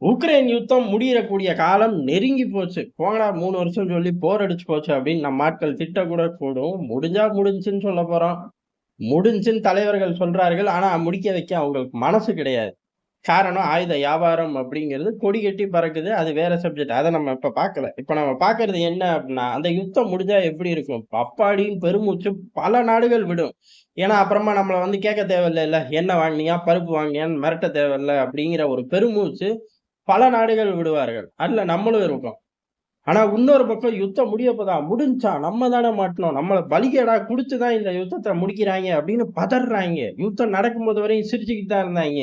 Ukraine யுத்தம் முடியக்கூடிய காலம் நெருங்கி போச்சு. போனா மூணு வருஷம் சொல்லி போர் அடிச்சு போச்சு அப்படின்னு நம்ம ஆட்கள் திட்ட கூட கூடும். முடிஞ்சா முடிஞ்சுன்னு சொல்லப் போறோம். முடிஞ்சுன்னு தலைவர்கள் சொல்றார்கள். ஆனா முடிக்க வைக்க அவங்களுக்கு மனசு கிடையாது. காரணம் ஆயுத வியாபாரம் அப்படிங்கிறது கொடி கட்டி பறக்குது. அது வேற சப்ஜெக்ட். அதை நம்ம இப்ப பார்க்கல. இப்ப நம்ம பாக்குறது என்ன அப்படின்னா, அந்த யுத்தம் முடிஞ்சா எப்படி இருக்கும்? பப்பாடியும் பெருமூச்சு பல நாடுகள் விடும். ஏன்னா அப்புறமா நம்மள வந்து கேட்க தேவையில்லைல்ல. எண்ணெய் வாங்குனியா? பருப்பு வாங்கினியான்னு மிரட்ட தேவையில்லை அப்படிங்கிற ஒரு பெருமூச்சு பல நாடுகள் விடுவார்கள். அதுல நம்மளும் இருக்கோம். ஆனா இன்னொரு பக்கம் யுத்தம் முடிய முடிஞ்சா நம்ம தானே மாட்டணும். நம்மளை பலிகடா குடுத்து தான் இந்த யுத்தத்தை முடிக்கிறாங்க அப்படின்னு பதறாங்க. யுத்தம் நடக்கும்போது வரையும் சிரிச்சுக்கிட்டு தான் இருந்தாங்க.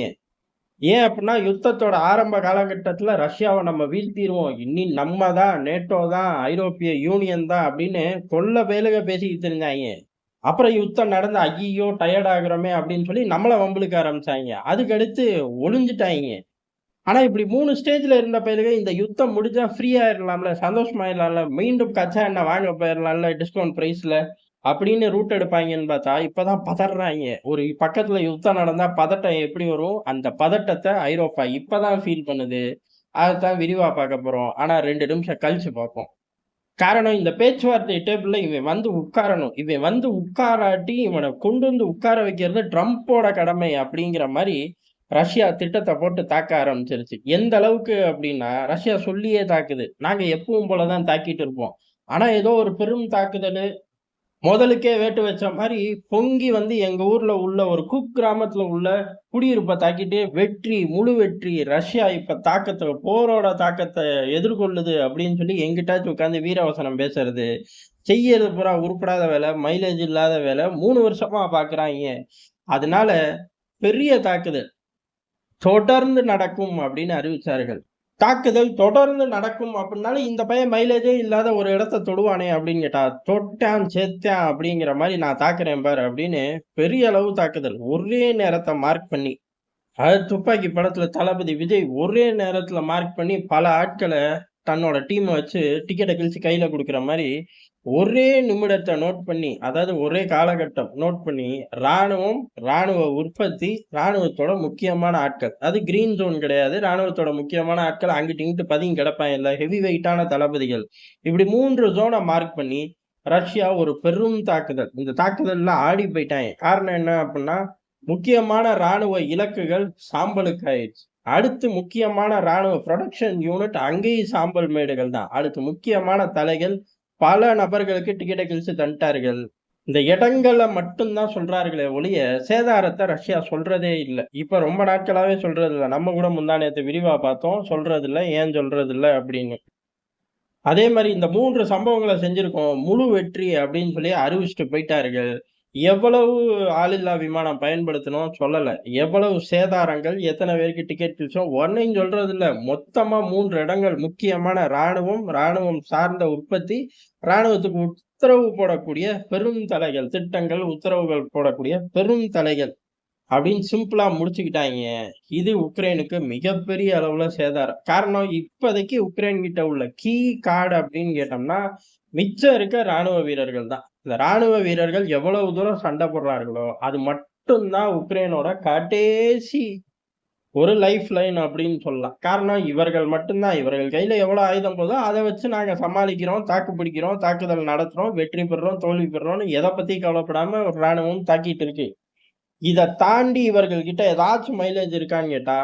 ஏன் அப்படின்னா, யுத்தத்தோட ஆரம்ப காலகட்டத்துல ரஷ்யாவை நம்ம வீழ்த்திருவோம். இனி நம்ம தான், நேட்டோ தான், ஐரோப்பிய யூனியன் தான் அப்படின்னு கொள்ள வேலுக பேசிக்கிட்டு இருந்தாங்க. அப்புறம் யுத்தம் நடந்து ஐயோ டயர்ட் ஆகுறோமே அப்படின்னு சொல்லி நம்மள வம்பிழுக்க ஆரம்பிச்சாங்க. அதுக்கடுத்து ஒளிஞ்சிட்டாங்க. ஆனா இப்படி மூணு ஸ்டேஜ்ல இருந்த பயலுக இந்த யுத்தம் முடிஞ்சா ஃப்ரீ ஆயிரலாம்ல, மீண்டும் கச்சா என்ன வாங்க போயிடலாம்ல டிஸ்கவுண்ட் ப்ரைஸில் அப்படின்னு ரூட் எடுப்பாங்கன்னு பார்த்தா, இப்பதான் பதறாங்க ஒரு பக்கத்துல யுத்தம் நடந்தா பதட்டம் எப்படி வரும்? அந்த பதட்டத்தை ஐரோப்பா இப்பதான் ஃபீல் பண்ணுது. அதைத்தான் விரிவா பார்க்க போறோம். ஆனா ரெண்டு நிமிஷம் கழிச்சு பார்ப்போம். காரணம் இந்த பேச்சுவார்த்தை டேபிள்ல இவன் வந்து உட்காரணும். இவன் வந்து உட்காராட்டி இவனை கொண்டு வந்து உட்கார வைக்கிறது ட்ரம்ப்போட கடமை அப்படிங்கிற மாதிரி ரஷ்யா திட்டத்தை போட்டு தாக்க ஆரம்பிச்சிருச்சு. எந்த அளவுக்கு அப்படின்னா, ரஷ்யா சொல்லியே தாக்குது. நாங்க எப்பவும் போலதான் தாக்கிட்டு இருப்போம். ஆனா ஏதோ ஒரு பெரும் தாக்குதல் முதலுக்கே வேட்டு வச்ச மாதிரி பொங்கி வந்து எங்க ஊர்ல உள்ள ஒரு குக் கிராமத்துல உள்ள குடியிருப்பை தாக்கிட்டு வெற்றி, முழு வெற்றி. ரஷ்யா இப்ப தாக்கத்தை போரோட தாக்கத்தை எதிர்கொள்ளுது அப்படின்னு சொல்லி எங்கிட்டாச்சும் உட்காந்து வீரவசனம் பேசுறது. செய்யறது பூரா உருப்படாத வேலை, மைலேஜ் இல்லாத வேலை மூணு வருஷமா பாக்குறாங்க அதனால பெரிய தாக்குதல் தொடர்ந்து நடக்கும் அப்படின்னு அறிவிச்சார்கள். தாக்குதல் தொடர்ந்து நடக்கும் அப்படின்னாலும் இந்த பையன் மைலேஜே இல்லாத ஒரு இடத்த தொடுவானே அப்படின்னு கேட்டா, தொட்டான், செத்தான் அப்படிங்கிற மாதிரி நான் தாக்குறேன் பாரு அப்படின்னு பெரிய அளவு தாக்குதல். ஒரே நேரத்தை மார்க் பண்ணி. அது துப்பாக்கி படத்துல தளபதி விஜய் ஒரே நேரத்துல மார்க் பண்ணி பல ஆட்களை தன்னோட டீமை வச்சு டிக்கெட்டை கிழிச்சு கையில கொடுக்குற மாதிரி ஒரே நிமிடத்தை நோட் பண்ணி, அதாவது ஒரே காலகட்டம் நோட் பண்ணி, ராணுவம், ராணுவ உற்பத்தி, ராணுவத்தோட முக்கியமான ஆட்கள். அது கிரீன் ஜோன் கிடையாது. ராணுவத்தோட முக்கியமான ஆட்கள் அங்கிட்டு, இங்கிட்டு பதுங்கி இல்லை ஹெவி வெயிட்டான தளபதிகள். இப்படி மூன்று ஜோனை மார்க் பண்ணி, ரஷ்யா ஒரு பெரும் தாக்குதல். இந்த தாக்குதல்ல ஆடி போயிட்டாங்க காரணம் என்ன அப்படின்னா, முக்கியமான ராணுவ இலக்குகள் சாம்பலுக்கு ஆயிடுச்சு அடுத்து முக்கியமான ராணுவ புரொடக்ஷன் யூனிட் அங்கேயும் சாம்பல் மேடுகள் தான். அடுத்து முக்கியமான தலைகள் பல நபர்களுக்கு டிக்கெட்டை கிழிச்சு தந்துட்டார்கள். இந்த இடங்கள மட்டும் தான் சொல்றார்களே ஒழிய, சேதாரத்தை ரஷ்யா சொல்றதே இல்லை இப்ப ரொம்ப நாட்களாவே சொல்றதில்ல. நம்ம கூட முந்தானியத்தை விரிவா பார்த்தோம். சொல்றதில்ல. ஏன் சொல்றதில்ல அப்படின்னு. அதே மாதிரி இந்த மூன்று சம்பவங்களை செஞ்சிருக்கோம். முழு வெற்றி அப்படின்னு சொல்லி அறிவிச்சுட்டு போயிட்டார்கள். எவ்வளவு ஆளில்லா விமானம் பயன்படுத்தணும் சொல்லலை எவ்வளவு சேதாரங்கள், எத்தனை பேருக்கு டிக்கெட் கிழிச்சோம் சொல்றது இல்லை மொத்தமா மூன்று இடங்கள் முக்கியமான ராணுவம், ராணுவம் சார்ந்த உற்பத்தி, ராணுவத்துக்கு உத்தரவு போடக்கூடிய பெரும் தலைகள், திட்டங்கள், உத்தரவுகள் போடக்கூடிய பெரும் தலைகள் அப்படின்னு சிம்பிளா முடிச்சுக்கிட்டாங்க இது உக்ரைனுக்கு மிகப்பெரிய அளவுல சேதாரம். காரணம் இப்போதைக்கு உக்ரைன் கிட்ட உள்ள கீ கார்டு அப்படின்னு கேட்டோம்னா, மிச்சம் இருக்க ராணுவ வீரர்கள் தான். இந்த ராணுவ வீரர்கள் எவ்வளவு தூரம் சண்டை போடுறார்களோ, அது மட்டும் தான் உக்ரைனோட கடைசி ஒரு லைஃப் லைன் அப்படின்னு சொல்லலாம். காரணம் இவர்கள் மட்டும்தான் இவர்கள் கையில எவ்வளவு ஆயுதம் போதோ அதை வச்சு நாங்க சமாளிக்கிறோம், தாக்கு பிடிக்கிறோம், தாக்குதல் நடத்துறோம், வெற்றி பெறுறோம், தோல்வி பெறுறோம்னு எதை பற்றி கவலைப்படாம ஒரு ராணுவம் தாக்கிட்டு இருக்கு. இதை தாண்டி இவர்கள் கிட்ட ஏதாச்சும் மைலேஜ் இருக்கான்னு கேட்டா,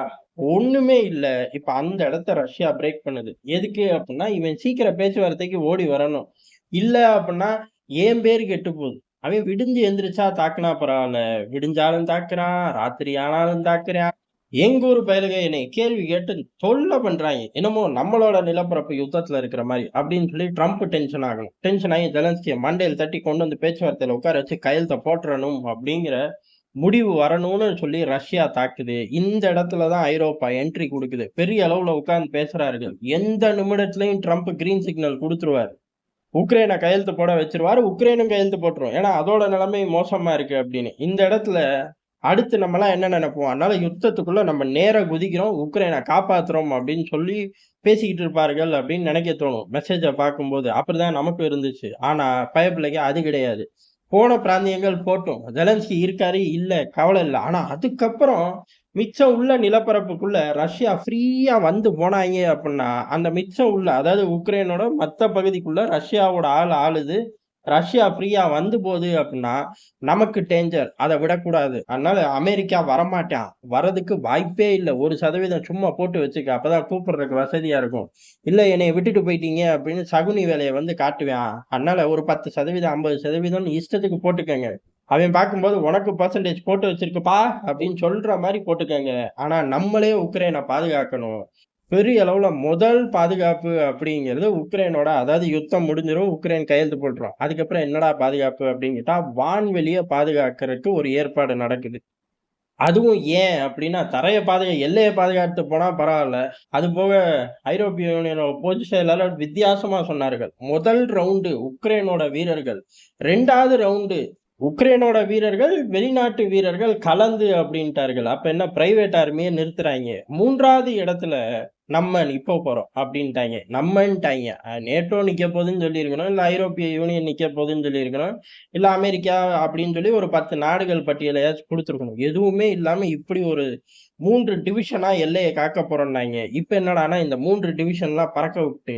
ஒண்ணுமே இல்லை இப்ப அந்த இடத்த ரஷ்யா பிரேக் பண்ணுது. எதுக்கு அப்படின்னா, இவன் சீக்கிரம் பேச்சுவார்த்தைக்கு ஓடி வரணும். இல்ல அப்படின்னா, என் பேர் கெட்டு போகுது. அவன் விடிஞ்சு எந்திரிச்சா தாக்குனா பரவாயில்ல விடிஞ்சாலும் தாக்குறான், ராத்திரி ஆனாலும் தாக்குறான். எங்க ஊர் பயலுக என்னை கேள்வி கேட்டு தொல்லை பண்றாங்க என்னமோ நம்மளோட நிலப்பரப்பு யுத்தத்துல இருக்கிற மாதிரி அப்படின்னு சொல்லி ட்ரம்ப் டென்ஷன் ஆகணும். டென்ஷன் ஆகி ஜெலன்ஸ்கிய மண்டையில் தட்டி கொண்டு வந்து பேச்சுவார்த்தையில உட்கார வச்சு கையெழுத்த போட்டுறணும் அப்படிங்கிற முடிவு வரணும்னு சொல்லி ரஷ்யா தாக்குது. இந்த இடத்துல தான் ஐரோப்பா என்ட்ரி கொடுக்குது பெரிய அளவுல உட்கார்ந்து பேசுறாரு எந்த நிமிடத்துலயும் ட்ரம்ப் கிரீன் சிக்னல் கொடுத்துருவாரு உக்ரைனை கையெழுத்து போட வச்சிருவாரு உக்ரைனும் கையெழுத்து போட்டுரும். ஏன்னா அதோட நிலைமை மோசமா இருக்கு அப்படின்னு. இந்த இடத்துல அடுத்து நம்மலாம் என்ன நினைப்போம் அதனால யுத்தத்துக்குள்ள நம்ம நேரம் குதிக்கிறோம். உக்ரைனை காப்பாத்துறோம் அப்படின்னு சொல்லி பேசிக்கிட்டு இருப்பார்கள் அப்படின்னு நினைக்க தோணும். மெசேஜை பார்க்கும்போது. அப்படிதான் நமக்கு இருந்துச்சு. ஆனா பயப்பிள்ளைக்கு அது கிடையாது. போன பிராந்தியங்கள் போட்டோம் ஜெலன்ஸ்கி இருக்காரு, இல்லை கவலை இல்லை ஆனா அதுக்கப்புறம் மிச்சம் உள்ள நிலப்பரப்புக்குள்ள ரஷ்யா ஃப்ரீயா வந்து போனாங்க அப்படின்னா அந்த மிச்சம் உள்ள அதாவது உக்ரைனோட மற்ற பகுதிக்குள்ள ரஷ்யாவோட ஆள் ஆளுது ரஷ்யா ஃப்ரீயா வந்து போகுது அப்படின்னா நமக்கு டேஞ்சர் அதை விடக்கூடாது. அதனால அமெரிக்கா வரமாட்டான். வரதுக்கு வாய்ப்பே இல்லை. ஒரு சதவீதம் சும்மா போட்டு வச்சுக்க. அப்பதான் கூப்பிடுறதுக்கு வசதியா இருக்கும். இல்ல என்னை விட்டுட்டு போயிட்டீங்க அப்படின்னு சகுனி வேலையை வந்து காட்டுவேன். அதனால ஒரு பத்து சதவீதம் ஐம்பது சதவீதம் இஷ்டத்துக்கு போட்டுக்கங்க. அவன் பார்க்கும்போது உனக்கு பர்சன்டேஜ் போட்டு வச்சிருக்குப்பா அப்படின்னு சொல்ற மாதிரி போட்டுக்கங்க. ஆனா நம்மளே உக்ரைனை பாதுகாக்கணும். பெரிய அளவுல முதல் பாதுகாப்பு அப்படிங்கிறது உக்ரைனோட அதாவது யுத்தம் முடிஞ்சிடும் உக்ரைன் கையெழுத்து போட்டுரும். அதுக்கப்புறம் என்னடா பாதுகாப்பு அப்படின்னு கேட்டா வான்வெளியை பாதுகாக்கிறதுக்கு ஒரு ஏற்பாடு நடக்குது. அதுவும் ஏன் அப்படின்னா தரையை பாதுகா எல்லையை பாதுகாத்து போனா பரவாயில்ல. அது போக ஐரோப்பிய யூனியனோட பொது செயலாளர் வித்தியாசமா சொன்னார்கள். முதல் ரவுண்டு உக்ரைனோட வீரர்கள் ரெண்டாவது ரவுண்டு உக்ரைனோட வீரர்கள் வெளிநாட்டு வீரர்கள் கலந்து அப்படின்ட்டார்கள். அப்ப என்ன பிரைவேட் ஆர்மியை நிறுத்துறாங்க. மூன்றாவது இடத்துல நம்ம நிப்ப போறோம் அப்படின்ட்டாங்க. நம்மன்ட்டாங்க. நேட்டோ நிக்க போகுதுன்னு சொல்லியிருக்கணும் இல்ல ஐரோப்பிய யூனியன் நிக்க போகுதுன்னு சொல்லியிருக்கணும் இல்ல அமெரிக்கா அப்படின்னு சொல்லி ஒரு பத்து நாடுகள் பட்டியலையாச்சும் கொடுத்துருக்கணும். எதுவுமே இல்லாம இப்படி ஒரு மூன்று டிவிஷனா எல்லையை காக்க போறோம்னாங்க. இப்ப என்னடான்னா இந்த மூன்று டிவிஷன்லாம் பறக்க விட்டு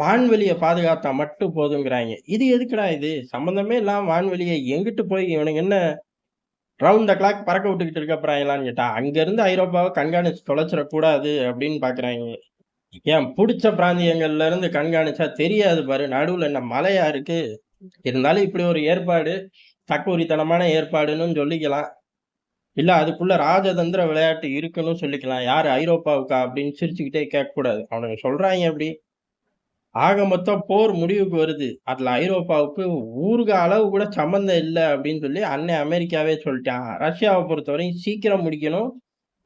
வான்வெளியை பாதுகாத்தா மட்டும் போதுங்கிறாங்க. இது எதுக்குடா இது? சம்பந்தமே இல்லாம வான்வெளியை எங்கிட்டு போய் இவனுங்க என்ன ரவுண்ட் த கிளாக் பறக்க விட்டுக்கிட்டு இருக்க போறாங்களான்னு கேட்டா அங்க இருந்து ஐரோப்பாவை கண்காணிச்சு தொலைச்சிடக்கூடாது அப்படின்னு பாக்குறாங்க. ஏன் பிடிச்ச பிராந்தியங்கள்ல இருந்து கண்காணிச்சா தெரியாது பாரு. நடுவுல என்ன மலையா இருக்கு? இருந்தாலும் இப்படி ஒரு ஏற்பாடு தக்குரித்தனமான ஏற்பாடுன்னு சொல்லிக்கலாம். இல்ல அதுக்குள்ள ராஜதந்திர விளையாட்டு இருக்குன்னு சொல்லிக்கலாம். யாரு ஐரோப்பாவுக்கா அப்படின்னு சிரிச்சுக்கிட்டே கேட்க கூடாது அவனுங்க சொல்றாங்க அப்படி. ஆக மொத்தம் போர் முடிவுக்கு வருது. அதில் ஐரோப்பாவுக்கு ஊருக அளவு கூட சம்மந்தம் இல்லை அப்படின்னு சொல்லி அன்னை அமெரிக்காவே சொல்லிட்டான். ரஷ்யாவை பொறுத்தவரையும் சீக்கிரம் முடிக்கணும்.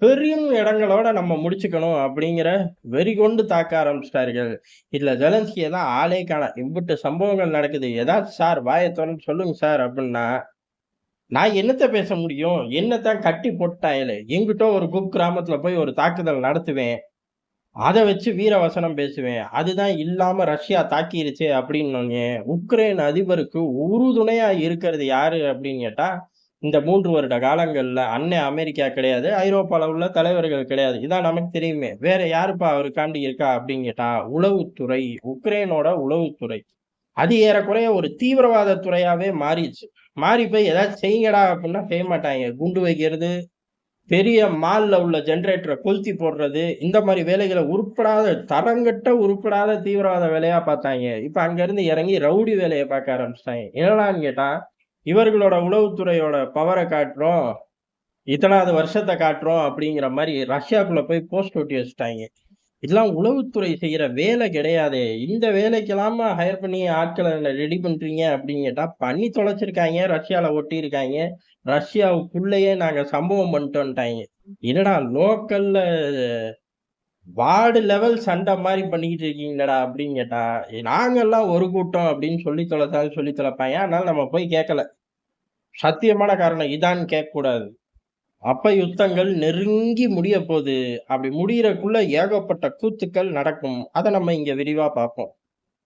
பெரும் இடங்களோட நம்ம முடிச்சுக்கணும் அப்படிங்கிற வெறி கொண்டு தாக்க ஆரம்பிச்சிட்டார்கள். இதில் ஜெலன்ஸ்கியை தான் ஆளே காண. இம்பிட்டு சம்பவங்கள் நடக்குது. ஏதாச்சும் சார் வாயை சொல்லுங்க சார் அப்படின்னா நான் என்னத்த பேச முடியும்? என்னத்தான் கட்டி போட்டாங்களே எங்கிட்ட ஒரு குக் கிராமத்தில் போய் ஒரு தாக்குதல் நடத்துவேன். அதை வச்சு வீரவசனம் பேசுவேன். அதுதான் இல்லாம ரஷ்யா தாக்கிருச்சு அப்படின்னு உக்ரைன் அதிபருக்கு உறுதுணையா இருக்கிறது யாரு அப்படின்னு கேட்டா இந்த மூன்று வருட காலங்கள்ல அன்னை அமெரிக்கா கிடையாது ஐரோப்பாவில் உள்ள தலைவர்கள் கிடையாது. இதான் நமக்கு தெரியுமே. வேற யாருப்பா அவருக்காண்டி இருக்கா அப்படின்னு கேட்டா உளவுத்துறை உக்ரைனோட உளவுத்துறை. அது ஏறக்குறைய ஒரு தீவிரவாத துறையாவே மாறிடுச்சு. மாறி போய் ஏதாச்சும் செய்யுங்கடா அப்படின்னா செய்ய மாட்டாங்க. குண்டு வைக்கிறது பெரிய மால்ல உள்ள ஜென்ரேட்டரை கொளுத்தி போடுறது இந்த மாதிரி வேலைகளை உருப்படாத தரங்கட்ட உருப்படாத தீவிரவாத வேலையாக பார்த்தாங்க. இப்போ அங்கேருந்து இறங்கி ரவுடி வேலையை பார்க்க ஆரம்பிச்சிட்டாங்க. என்னடான்னு கேட்டால் இவர்களோட உளவுத்துறையோட பவரை காட்டுறோம் இத்தனாவது வருஷத்தை காட்டுறோம் அப்படிங்கிற மாதிரி ரஷ்யாக்குள்ளே போய் போஸ்ட் ஒட்டி வச்சுட்டாங்க. இதெல்லாம் உளவுத்துறை செய்கிற வேலை கிடையாது. இந்த வேலைக்கெல்லாம ஹையர் பண்ணி ஆட்களை ரெடி பண்ணுறீங்க அப்படின்னு கேட்டால் பண்ணி தொலைச்சிருக்காங்க ரஷ்யாவில் ஒட்டியிருக்காங்க. ரஷ்யாவுக்குள்ளேயே நாங்கள் சம்பவம் பண்ணிட்டோம்ட்டாங்க என்னடா லோக்கல்ல வார்டு லெவல் சண்டை மாதிரி பண்ணிக்கிட்டு இருக்கீங்களடா அப்படின்னு கேட்டா நாங்கெல்லாம் ஒரு கூட்டம் அப்படின்னு சொல்லி தொலைத்தாலும் சொல்லி தொலைப்பாங்க. அதனால நம்ம போய் கேட்கல. சத்தியமான காரணம் இதான்னு கேட்கக்கூடாது. அப்ப யுத்தங்கள் நெருங்கி முடிய போகுது அப்படி முடியறக்குள்ள ஏகப்பட்ட கூத்துக்கள் நடக்கும். அதை நம்ம இங்க விரிவா பார்ப்போம்.